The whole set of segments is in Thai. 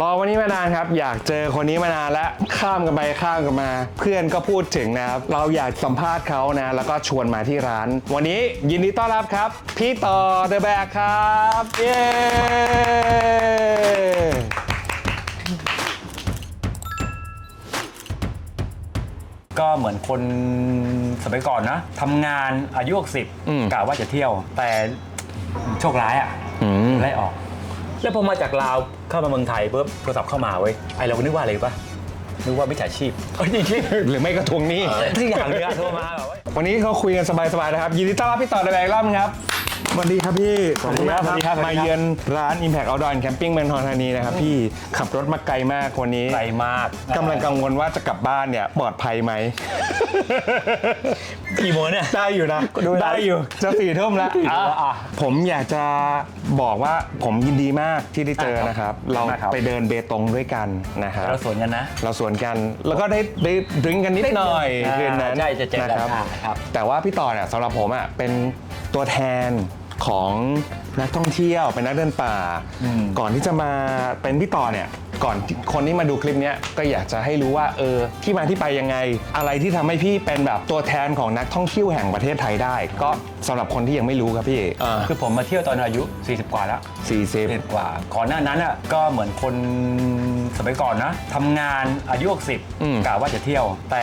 รอวันนี้มานานครับ อยากเจอคนนี้มานานแล้วข้ามกันไปข้ามกันมา เพื่อนก็พูดถึงนะครับ เราอยากสัมภาษณ์เขานะ แล้วก็ชวนมาที่ร้าน วันนี้ยินดีต้อนรับครับ พี่ต่อเดอะแบกครับเย้ก็เหมือนคนสมัยก่อนนะทำงานอายุอืม60กะว่าจะเที่ยว แต่โชคร้ายอะอืมไล่ออก แล้วพอมาจากลาวเข้ามาเมืองไทยปุ๊บโทรศัพท์เข้ามาเว้ยไอเราก็นึกว่าอะไรปะนึกว่ามิจฉาชีพเอ้ยจริงหรือไม่ก็ทวงหนี้ ๆทุกอย่างเนี่ยโทรมาแบบว่า วันนี้เขาคุยกันสบายๆนะครับ ยินดีต้อนรับพี่ต่อเดอะแบกอีกรอบนึงครับสวัสดีครับพี่สวัสดีครับสวัสดีครับ มาเยือนร้าน Impact Outdoor and Camping เมืองทองธานีนะครับพี่ขับรถมาไกลมากวันนี้ไกลมากกำลังกังวลว่าจะกลับบ้านเนี่ยปลอดภัยไหม กี่โมงเนี่ย ได้อยู่นะก็ดูได้ได้อยู่ จะสี่ทุ่มแล้วสี่ทุ่มแล้วอะผมอยากจะบอกว่าผมยินดีมากที่ได้เจอนะครับ เรานะครับ ไปเดินเบตงด้วยกันนะครับเราสวนกันนะ เราสวนกันแล้วก็ได้ได้ดื่มกันนิดหน่อยอ่าคืนนั้นใช่จะเจอกันนะครับ อ่าครับ แต่ว่าพี่ต่อเนี่ยสำหรับผมอะเป็นตัวแทนของนักท่องเที่ยวเป็นนักเดินป่าอืมก่อนที่จะมาเป็นพี่ต่อเนี่ย ก่อนที่คนที่มาดูคลิปเนี้ยก็อยากจะให้รู้ว่าเออที่มาที่ไปยังไง อะไรที่ทำให้พี่เป็นแบบตัวแทนของนักท่องเที่ยวแห่งประเทศไทยได้ ก็สำหรับคนที่ยังไม่รู้ครับพี่อ่าคือผมมาเที่ยวตอนอายุ 40 กว่าแล้วสี่สิบเด็ดกว่าก่อนหน้านั้นอะก็เหมือนคนสมัยก่อนนะทำงานอายุอืม60กะว่าจะเที่ยว แต่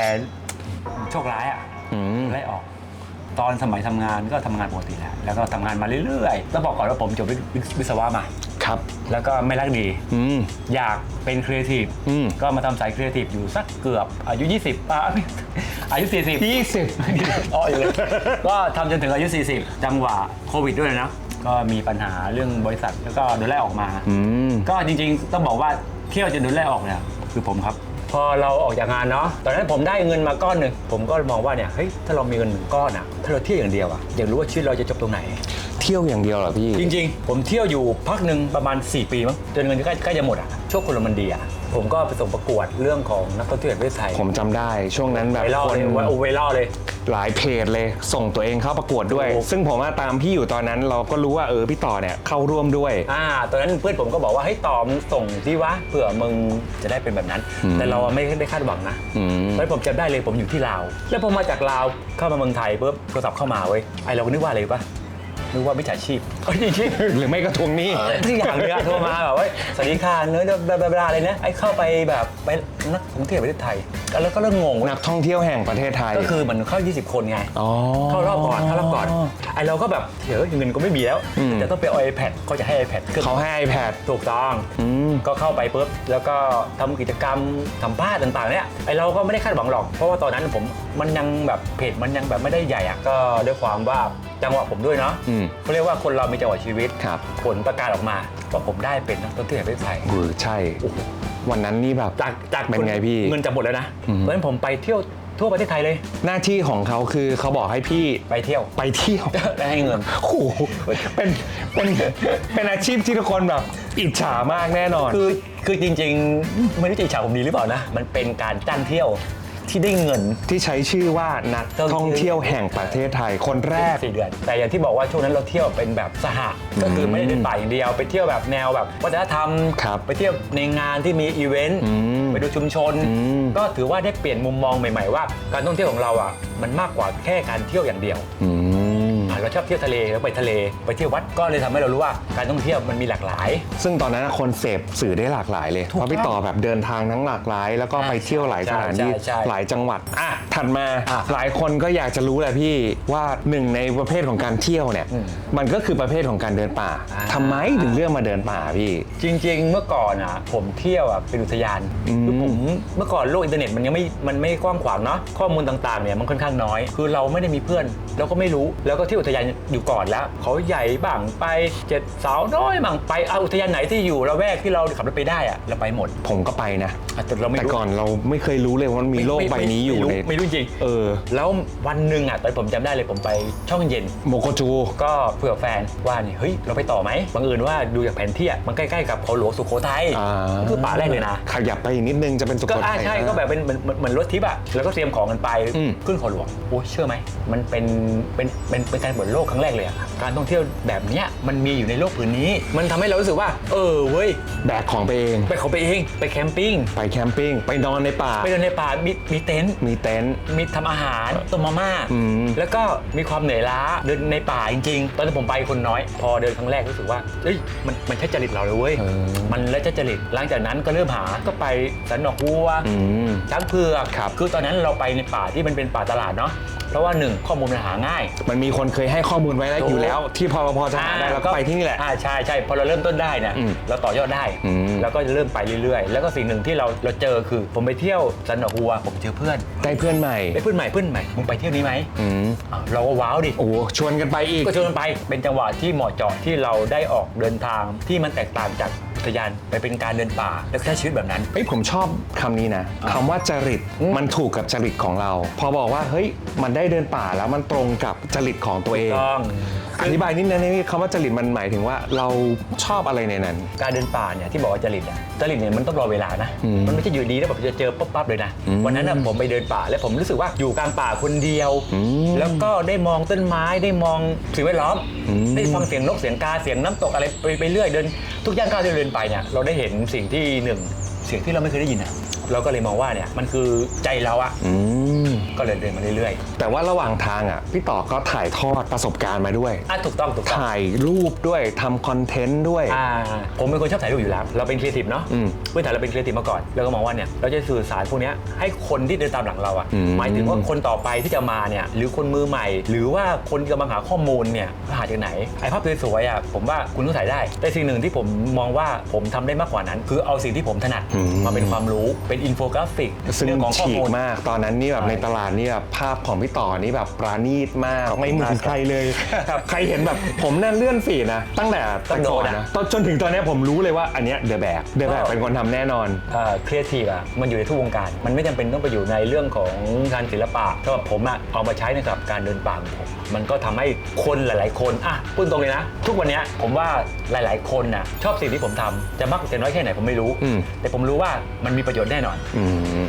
โชคร้ายอะอืมไล่ออกตอนสมัยทำงานก็ทำงานปกติแหละแล้วก็ทำงานมาเรื่อยๆต้องบอกก่อนว่าผมจบวิวิวิศวะมา ครับ แล้วก็ไม่รักดี อืม อยากเป็นครีเอทีฟอืม ก็มาทำสายครีเอทีฟอยู่สักเกือบอายุ 20อะไม่อายุ 40 ยี่สิบอ๋ออยู่เลย ก็ทำจนถึงอายุ 40 จังหวะโควิดด้วยนะ ก็มีปัญหาเรื่องบริษัทแล้วก็โดนไล่ออกมา อืม ก็จริงๆ ต้องบอกว่าเที่ยวจนโดนไล่ออกเนี่ยคือผมครับ พอเราออกจากงานเนาะตอนนั้นผมได้เงินมาก้อนหนึ่งผมก็มองว่าเนี่ยเฮ้ยถ้าเรามีเงินหนึ่งก้อนอะถ้าเราเที่ยวอย่างเดียวอะอยากรู้ว่าชีวิตเราจะจบตรงไหน เที่ยวอย่างเดียวเหรอพี่ จริง ๆ ผมเที่ยวอยู่พักหนึ่งประมาณ 4 ปีมั้งจนเงินใกล้ใกล้จะหมดอะช่วงคนละมันดีอะ ผมก็ไปส่งประกวดเรื่องของนักท่องเที่ยวแห่งประเทศไทยผมจำได้ช่วงนั้นแบบไวรัลคนเลยว่าโอไวรัลเลย หลายเพจเลยส่งตัวเองเข้าประกวดด้วย ถูก ซึ่งผมว่าตามพี่อยู่ตอนนั้นเราก็รู้ว่าเออพี่ต่อเนี่ยเข้าร่วมด้วย อ่าตอนนั้นเพื่อนผมก็บอกว่าให้ยต่อมึงส่งที่วะเผื่อมึงจะได้เป็นแบบนั้นอืมแต่เราไม่ได้คาดหวังนะอืมตอนนั้นผมจำได้เลยผมอยู่ที่ลาว แล้วพอมาจากลาวเข้ามาเมืองไทยปุ๊บโทรศัพท์เข้ามาเว้ยไอเราก็นึกว่าอะไรปะ นึกว่ามิจฉาชีพเอ้ยจริงๆหรือไม่ก็ทวงหนี้ทุกอย่างเนี่ยโทรมาแบบว่าสวัสดีค่ะเนื้อเวลาอะไรนะไอ้เข้าไปแบบไปนักท่องเที่ยวประเทศไทย แล้วก็เริ่มงงนักท่องเที่ยวแห่งประเทศไทย ก็คือเหมือนเข้า 20 คนไงอ๋อเข้ารอบก่อนเข้ารอบก่อนไอเราก็แบบเดี๋ยวเงินก็ไม่มีแล้วอืมจะต้องไปเอา iPad เขาจะให้ iPad เครื่องเขาให้ iPad ถูกต้องอืมก็เข้าไปปุ๊บแล้วก็ทำกิจกรรมสัมภาษณ์ต่างๆเนี่ยไอเราก็ไม่ได้คาดหวังหรอกเพราะว่าตอนนั้นผมมันยังแบบเพจมันยังแบบไม่ได้ใหญ่อะก็ด้วยความว่า จังหวะผมด้วยเนาะอืม เขาเรียกว่าคนเรามีจังหวะชีวิตครับ ผลประกาศออกมาว่าผมได้เป็นนักท่องเที่ยวแห่งประเทศไทย เออใช่วันนั้นนี่แบบจากจากเป็นไงพี่ เงินจะหมดแล้วนะ อืม เพราะฉะนั้นผมไปเที่ยวทั่วประเทศไทยเลย หน้าที่ของเขาคือเขาบอกให้พี่ไปเที่ยว ไปเที่ยว ได้ให้เงิน โอ้โหเป็นเป็นเป็นอาชีพที่ทุกคนแบบอิจฉามากแน่นอน คือคือจริงๆ ไม่รู้จะอิจฉาผมดีหรือเปล่านะ มันเป็นการจ้างเที่ยว ที่ได้เงิน ที่ใช้ชื่อว่านักท่องเที่ยวแห่งประเทศไทยคนแรก สี่เดือน แต่อย่างที่บอกว่าช่วงนั้นเราเที่ยวเป็นแบบสหะก็คือไม่ได้เดินป่าอย่างเดียวไปเที่ยวแบบแนวแบบวัฒนธรรม ครับไปเที่ยวในงานที่มีอีเวนต์อืมไปดูชุมชนอืมก็ถือว่าได้เปลี่ยนมุมมองใหม่ ๆ ว่า การท่องเที่ยวของเราอะมันมากกว่าแค่การเที่ยวอย่างเดียว อืมอะ เราชอบเที่ยวทะเลแล้วไปทะเล ไปเที่ยววัดก็เลยทำให้เรารู้ว่าการท่องเที่ยวมันมีหลากหลาย ซึ่งตอนนั้นคนเสพสื่อได้หลากหลายเลยถูกเพราะพี่ต่อแบบเดินทางทั้งหลากหลาย แล้วก็อ่าไปเที่ยวหลายใช่สถานที่ใช่ใช่หลายจังหวัดอะถัดมาอะหลายคนก็อยากจะรู้แหละพี่ว่าหนึ่งในประเภทของการเที่ยวเนี่ยอืมมันก็คือประเภทของการเดินป่าอ่า ทำไมถึงเลือกมาเดินป่าพี่ จริง ๆ เมื่อก่อนอะผมเที่ยวอะเป็นอุทยานอืมคือผมเมื่อก่อนโลกอินเทอร์เน็ตมันยังไม่มันไม่กว้างขวางเนาะข้อมูลต่างๆเนี่ยมันค่อนข้างน้อย คือเราไม่ได้มีเพื่อน เราก็ไม่รู้แล้วก็ที่อุทยานอยู่ก่อนแล้ว เขาใหญ่บ้างไปเจ็ดสาวน้อยบ้างไปเอาอุทยานไหนที่อยู่ละแวกที่เราขับรถไปได้อะเราไปหมดผมก็ไปนะอะแต่เราไม่แต่รู้ก่อนเราไม่เคยรู้เลยว่ามันมีโลกไม่ใบไม่นี้อยู่ไม่รู้ในไม่รู้จริง เออแล้ววันหนึ่งอะตอนผมจำได้เลยผมไปช่องเย็น โมโกจู ก็เผื่อแฟนว่านี่เฮ้ยเราไปต่อไหมบังเอิญว่าดูจากแผนที่อะมันใกล้ๆกับเขาหลวงสุโขทัยอ่า ก็คือป่าแรกเลยนะ ขยับไปอีกนิดนึงจะเป็นสุก็โขอ่าทัยใช่ก็แบบเป็นเหมือนเหมือนเหมือนรถทิปอะแล้วก็เตรียมของกันไปอืม ขึ้นเขาหลวงโอ้ยเชื่อไหมมันเป็นเป็นเป็นเป็นการเปิดวจโลกครั้งแรกเลยอะการท่องเที่ยวแบบเนี้ยมันมีอยู่ในโลกผืนนี้ มันทำให้เรารู้สึกว่า เออเว้ยแบกของไปเอง ไปเขาไปเองไปแคมปิ้งไปแคมปิ้งไปนอนในป่า ไปเดินในป่ามีมีเต็นท์มีเต็นท์ มีทำอาหารต้มมาม่าอืม แล้วก็มีความเหนื่อยล้าเดินในป่าจริง ๆ ตอนที่ผมไปคนน้อย พอเดินครั้งแรกรู้สึกว่าเอ้ยมันมันใช่จริตเราเลยเว้ยเออ มันแล้วจะจริตหลังจากนั้นก็เริ่มหาก็ไปสันนอกวัว อืม ช้างเผือกครับ คือตอนนั้นเราไปในป่าที่มันเป็นป่าตลาดเนาะ เพราะว่าหนึ่งข้อมูลมันหาง่าย มันมีคนเคยให้ข้อมูลไว้แล้วถูกอยู่แล้ว ที่พอพอจะหาได้แล้วก็ไปที่นี่แหละอ่าใช่ใช่พอเราเริ่มต้นได้เนี่ยอืมเราต่อยอดได้อืมแล้วก็เริ่มไปเรื่อยๆ แล้วก็สิ่งหนึ่งที่เราเราเจอคือ ผมไปเที่ยวสันนอกวัวผมเจอเพื่อนได้เพื่อนใหม่ไอ้เพื่อนใหม่เพื่อนใหม่มึงไปเที่ยวนี้ไหมอืมอ้าวเราก็ว้าวดิโอ้โหชวนกันไปอีกก็ชวนกันไปเป็นจังหวะที่เหมาะเจาะที่เราได้ออกเดินทางที่มันแตกต่างจากอุ ทยานไปเป็นการเดินป่า และใช้ชีวิตแบบนั้นเอ้ยผมชอบคำนี้นะคำว่าจริตอืมมันถูกกับจริตของเรา พอบอกว่าเฮ้ยมันได้เดินป่าแล้วมันตรงกับจริตของตัวเอง ต้อง อธิบายนิดนึงนี่คำว่าจริตมันหมายถึงว่าเราชอบอะไรในนั้น การเดินป่าเนี่ยที่บอกว่าจริตอะ จริตเนี่ยมันต้องรอเวลานะอืมมันไม่ใช่อยู่ดีแล้วแบบจะเจอปั๊บปั๊บเลยนะอืมวันนั้นน่ะผมไปเดินป่าแล้วผมรู้สึกว่าอยู่กลางป่าคนเดียวอืมแล้วก็ได้มองต้นไม้ได้มองสิ่งแวดล้อมอืมได้ฟังเสียงนกเสียงกาเสียงน้ำตกอะไรไปไปเรื่อยเดิน ทุกย่างก้าวที่เราเดินไปเนี่ยเราได้เห็นสิ่งที่หนึ่งเสียงที่เราไม่เคยได้ยินอะเราก็เลยมองว่าเนี่ยมันคือใจเราอะอืม ก็เลยเดินมาเรื่อยแต่ว่าระหว่างทางอะพี่ต่อก็ถ่ายทอดประสบการณ์มาด้วย ๆอะถูกต้องถูกต้องถ่ายรูปด้วยทำคอนเทนต์ด้วย อ่าผมเป็นคนชอบถ่ายรูปอยู่แล้ว เราเป็นครีเอทีฟเนาะอืมพื้นฐานเราเป็นครีเอทีฟมาก่อน แล้วก็มองว่าเนี่ยเราจะสื่อสารพวกเนี้ยให้คนที่เดินตามหลังเราอะอืม หมายถึงว่าคนต่อไปที่จะมาเนี่ยหรือคนมือใหม่ หรือว่าคนที่กำลังหาข้อมูลเนี่ยหาจากไหนไอ้ภาพสวยๆอะผมว่าคุณต้องถ่ายได้ แต่สิ่งหนึ่งที่ผมมองว่าผมทำได้มากกว่านั้น คือเอาสิ่งที่ผมถนัดอืม มาเป็นความรู้เป็นอินโฟกราฟิกซึ่งเรื่องของข้อฉีกมูล มากตอนนั้นนี่แบบใช่ ในตลาดนี่แบบภาพของพี่ต่อนี่แบบปราณีตมากขอบคุณไม่เหมือนมากใครเลยใครเห็นแบบผมนั่นเลื่อนฟีดนะ ตั้งแต่ต้แต่องโดก่อนนอะนะตอนจนถึงตอนเนี้ยผมรู้เลยว่าอันเนี้ยเดอะแบกเดอะแบกก็เป็นคนทำแน่นอนครีเอทีฟอะมันอยู่ในทุกวงการ มันไม่จำเป็นต้องไปอยู่ในเรื่องของงานศิลปะสำหรับผมอะเอามาใช้ในกับการเดินป่าของผมมันก็ทำให้คนหลาย ๆ คนอะพูดตรงเลยนะ ทุกวันเนี้ยผมว่าหลาย ๆ คนน่ะชอบสิ่งที่ผมทำจะมากจะน้อยแค่ไหนผมไม่รู้อืมแต่ผมรู้ว่ามันมีประโยชน์แน่นอนอืม